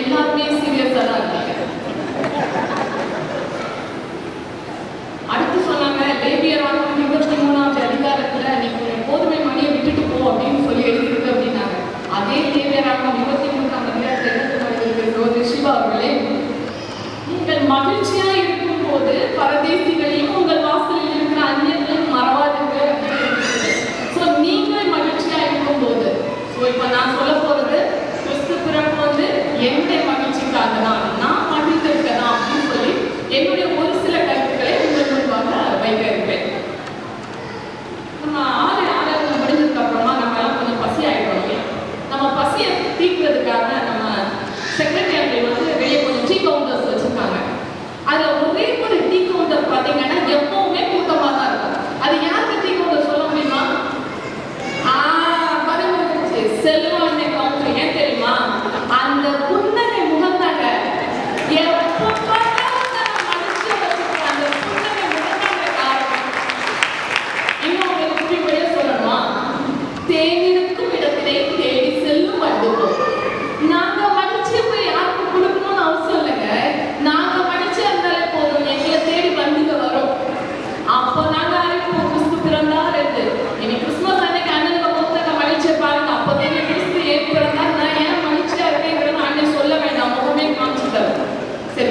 எல்லாருமே சீரியஸாக தான் அடுத்து சொன்னாங்க லேபியர் ஆகும் இருபத்தி மூணாவது அதிகாரத்துல நீங்க போதுமை மணியை விட்டுட்டு போ அப்படின்னு சொல்லி எழுதிருக்கு அப்படின்னாங்க. அதே லேபியர் ஆகும் இருபத்தி மூன்றாம் அதிகாரத்தில் என்ன சொன்னாங்க சிவா அவர்களே நீங்கள் மகிழ்ச்சியாக இருக்கும்போது பரதேசிகளையும் உங்கள் வாசலில் இருக்கிற அந்நியர்களும் மறவாதுங்க ஸோ நீங்களே மகிழ்ச்சியா இருக்கும் போது இப்ப நான் சொல்ல போகிறது வந்து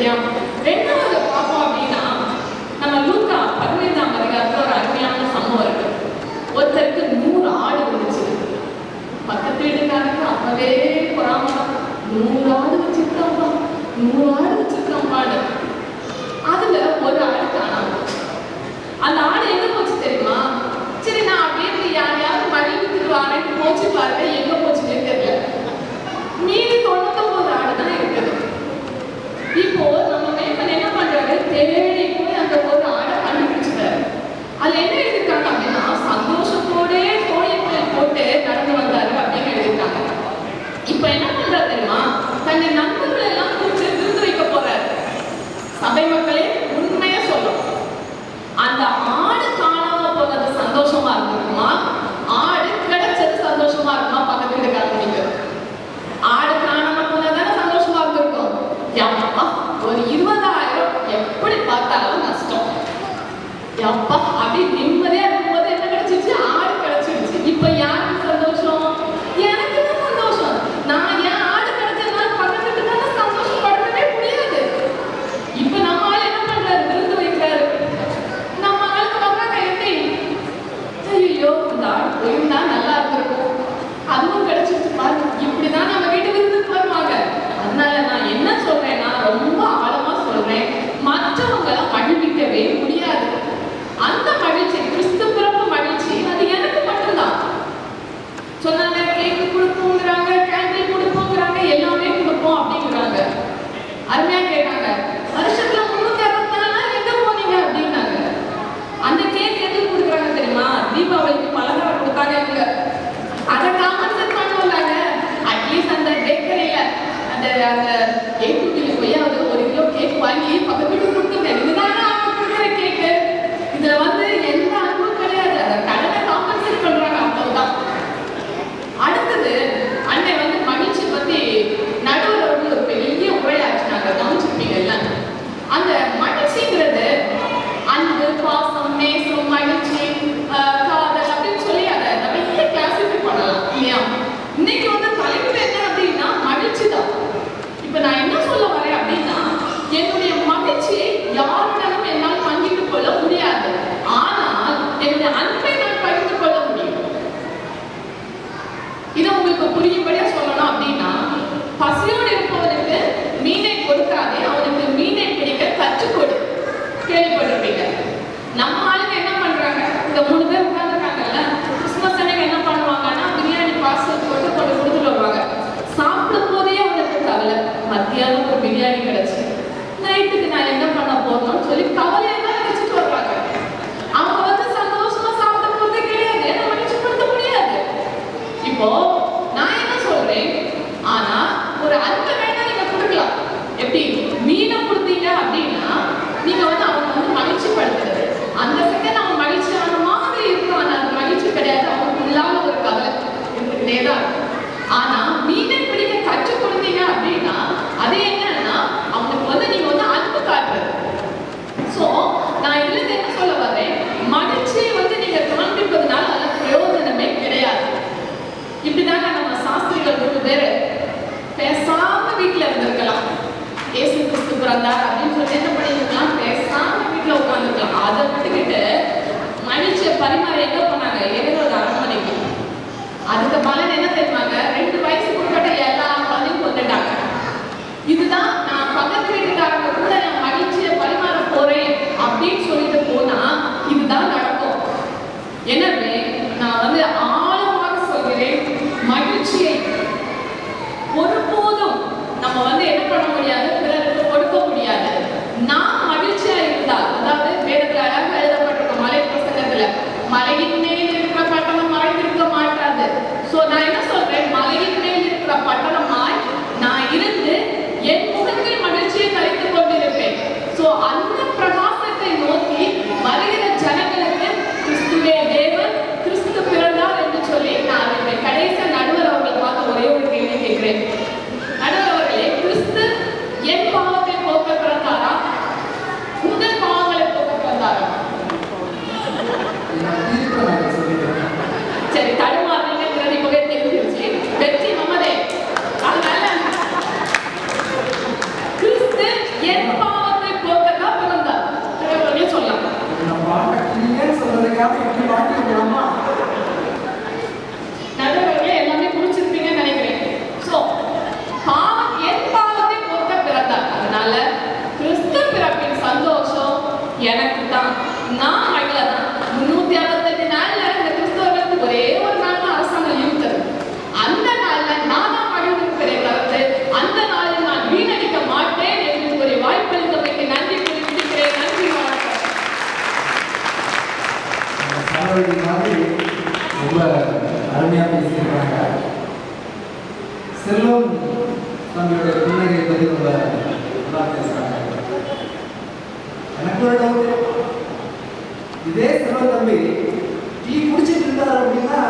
சரியா ரெண்டாவது மக்களே பரிமாறி பண்ணாங்க போனாங்க ஏரோட அரண்மனைக்கு அதுக்கு பலன் என்ன தெரியுமாங்க? ரெண்டு வயசு உட்பட்ட எல்லா குழந்தையும் கொண்டுட்டாங்க இதுதான் நான் பக்கத்து வீட்டுக்காரங்க கூட நான் மகிழ்ச்சியை பரிமாற போறேன் அப்படின்னு சொல்லிட்டு போனா இதுதான் நடக்கும். என்னன்னு நான் வந்து மலையின் மேல் இருக்கிற பட்டணம் வாழ்ந்திருக்க மாட்டாது. சோ நான் என்ன சொல்றேன்? மலையின் மேல் இருக்கிற பட்டணம் அருமையாக பேசியிருக்காங்க. செல்வம் நம்மளுடைய பிள்ளைகளை பற்றி ரொம்ப நல்லா பேசுகிறாங்க எனக்கு ஒரு டவுட் இதே செல்வம் தம்பி டீ குடிச்சிட்டு இருந்தார் அப்படின்னா